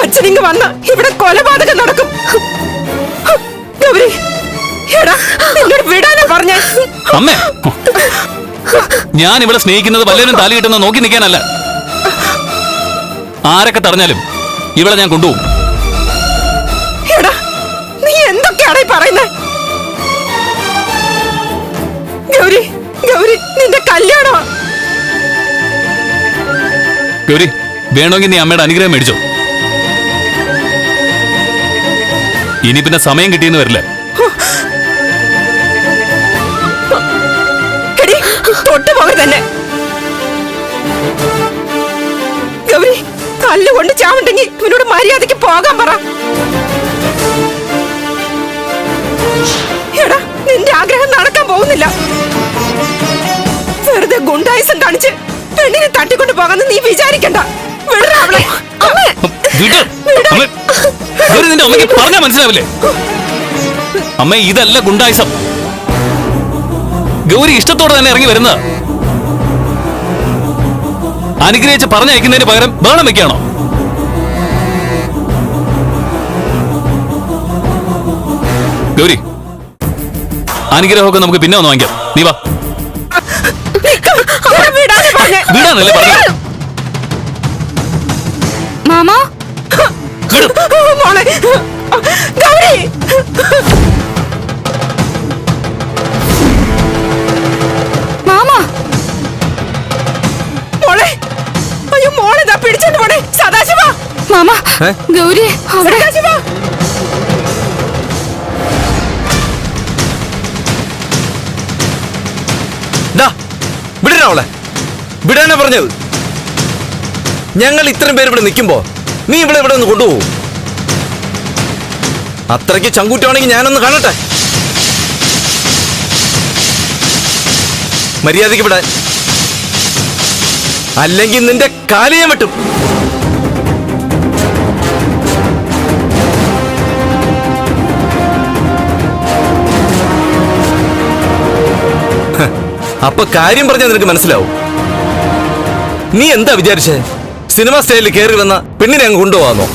അച്ഛനിങ് വന്ന ഇവിടെ കൊലപാതകം നടക്കും. ഗൗരി എടാ നിന്നോട് വിടാനാ പറഞ്ഞേ. അമ്മേ ഞാൻ ഇവിടെ സ്നേഹിക്കുന്നത് വല്ലവരും താലി കിട്ടുന്ന നോക്കി നിൽക്കാനല്ല. ആരൊക്കെ തടഞ്ഞാലും ഇവിടെ ഞാൻ കൊണ്ടുപോകും. എടാ നീ എന്തൊക്കെയാണ് പറയുന്നത് ഗൗരി ഗൗരി നിന്റെ കല്യാണോ ഗൗരി വേണമെങ്കിൽ നീ അമ്മയുടെ അനുഗ്രഹം മേടിച്ചോ. ഇനി പിന്നെ സമയം കിട്ടിയെന്ന് വരില്ല. തന്നെ. ഗൗരി കല്ലുകൊണ്ട് ചാവുണ്ടെങ്കിൽ ഇവനോട് മര്യാദയ്ക്ക് പോകാൻ പറ. എടാ നിന്റെ ആഗ്രഹം നടക്കാൻ പോകുന്നില്ല. വെറുതെ ഗുണ്ടായുസം കാണിച്ച് പെണ്ണിനെ തട്ടിക്കൊണ്ട് പോകാന്ന് നീ വിചാരിക്കണ്ട. വിടറ അവളെ. അമ്മേ വിട്. അമ്മേ, ഗൗരി നിന്റെ അമ്മയ്ക്ക് പറഞ്ഞാ മനസ്സിലാവില്ലേ? അമ്മ ഇതല്ല ഗുണ്ടായിസം. ഗൗരി ഇഷ്ടത്തോടെ തന്നെ ഇറങ്ങി വരുന്നത്. അനുഗ്രഹിച്ച് പറഞ്ഞയക്കുന്നതിന് പകരം ബഹളം വെക്കുകയാണോ? ഗൗരി അനുഗ്രഹമൊക്കെ നമുക്ക് പിന്നെ ഒന്ന് വാങ്ങിക്കാം. നീ വാ. വിടാനല്ലേ പറഞ്ഞത് മാമാ? മോളെ ഗൗരി! മാമാ! മോളെ അയ്യോ മോളെ ദാ പിടിച്ചോണ്ട് പോണേ. സദാശിവ! മാമാ ഏ? ഗൗരി അവിടെ. സദാശിവ! ദാ, വിടരാ അവളെ വിടാനാ പറഞ്ഞത്. ഞങ്ങൾ ഇത്രയും പേര് ഇവിടെ നിൽക്കുമ്പോ നീ ഇവിടെ ഇവിടെ ഒന്ന് കൊണ്ടുപോകും? അത്രയ്ക്ക് ചങ്കൂറ്റമാണെങ്കിൽ ഞാനൊന്ന് കാണട്ടെ. മര്യാദയ്ക്ക് വിടാൻ. അല്ലെങ്കിൽ നിന്റെ കാലിയം വെട്ടും. അപ്പൊ കാര്യം പറഞ്ഞാൽ നിനക്ക് മനസ്സിലാവും. നീ എന്താ വിചാരിച്ചേ? സിനിമ സ്റ്റൈലിൽ കയറി വന്ന പെണ്ണിനെ അങ്ങ് കൊണ്ടുപോകാന്നോ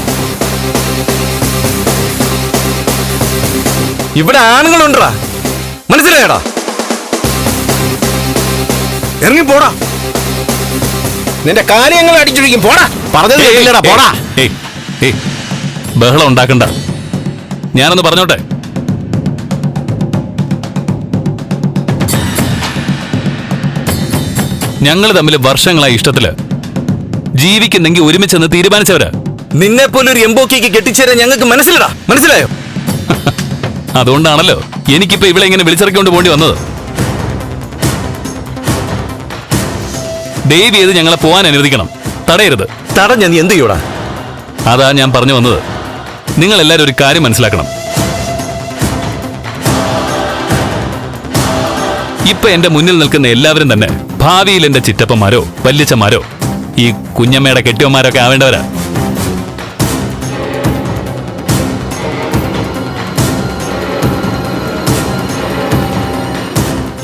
ഇവിടെ ആണുങ്ങളുണ്ടാ മനസ്സിലായടാ? ഇറങ്ങി പോടാ. നിന്റെ കാര്യങ്ങൾ അടിച്ചൊഴിക്കും പോടാ. പറഞ്ഞത് കേട്ടില്ലടാ. പോടാ. ഏയ് ഏയ് ബഹളം ഉണ്ടാക്കണ്ട. ഞാനൊന്ന് പറഞ്ഞോട്ടെ? ഞങ്ങൾ തമ്മിൽ വർഷങ്ങളായി ഇഷ്ടത്തിൽ. ജീവിക്കുന്നെങ്കിൽ ഒരുമിച്ചെന്ന് തീരുമാനിച്ചവരാ. നിന്നെ പോലെ ഒരു എംബോക്കിക്ക് കെട്ടിച്ചേരാൻ ഞങ്ങൾക്ക് മനസ്സിലടാ? മനസ്സിലായോ? അതുകൊണ്ടാണല്ലോ എനിക്കിപ്പോ ഇവിടെ ഇങ്ങനെ വിളിച്ചിറക്കിക്കൊണ്ട് പോണ്ടി വന്നത്. ദേവി ചെയ്ത് ഞങ്ങളെ പോവാൻ അനുവദിക്കണം. തടയരുത്. തടഞ്ഞ നീ എന്ത് ചെയ്യൂടാ? അതാ ഞാൻ പറഞ്ഞു വന്നത്. നിങ്ങൾ എല്ലാവരും ഒരു കാര്യം മനസ്സിലാക്കണം. ഇപ്പൊ എന്റെ മുന്നിൽ നിൽക്കുന്ന എല്ലാവരും തന്നെ ഭാവിയിൽ എന്റെ ചിറ്റപ്പന്മാരോ വല്യച്ചന്മാരോ ഈ കുഞ്ഞമ്മയുടെ കെട്ടിയന്മാരൊക്കെ ആവേണ്ടവരാ?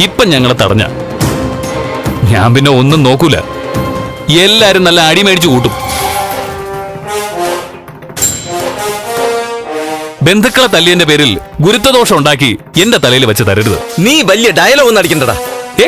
ഇപ്പൊ ഞങ്ങളെ തടഞ്ഞ. ഞാൻ പിന്നെ ഒന്നും നോക്കൂല. എല്ലാരും നല്ല അടി മേടിച്ചു കൂട്ടും. ബന്ധുക്കളെ തല്ലിയന്റെ പേരിൽ ഗുരുത്വദോഷം ഉണ്ടാക്കി എന്റെ തലയിൽ വെച്ച് തരരുത്. നീ വലിയ ഡയലോഗ് ഒന്നും അടിക്കണ്ടടാ. ഏ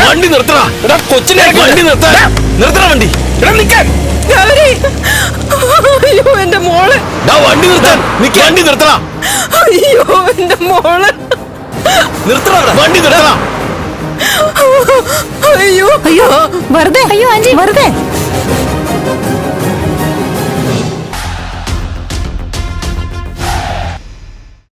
വണ്ടി നിർത്തണ കൊച്ചിനെ വണ്ടി നിർത്താ. നിർത്തണ വണ്ടി. എടാ നിക്കാൻ അയ്യോ എന്റെ മോൾ. വണ്ടി നിർത്താൻ നിക്ക് വണ്ടി നിർത്തണ അയ്യോ എന്റെ മോൾ. നിർത്തണ വണ്ടി നിർത്തണ അയ്യോ. അയ്യോ വെറുതെ അയ്യോ ആന്റി വെറുതെ.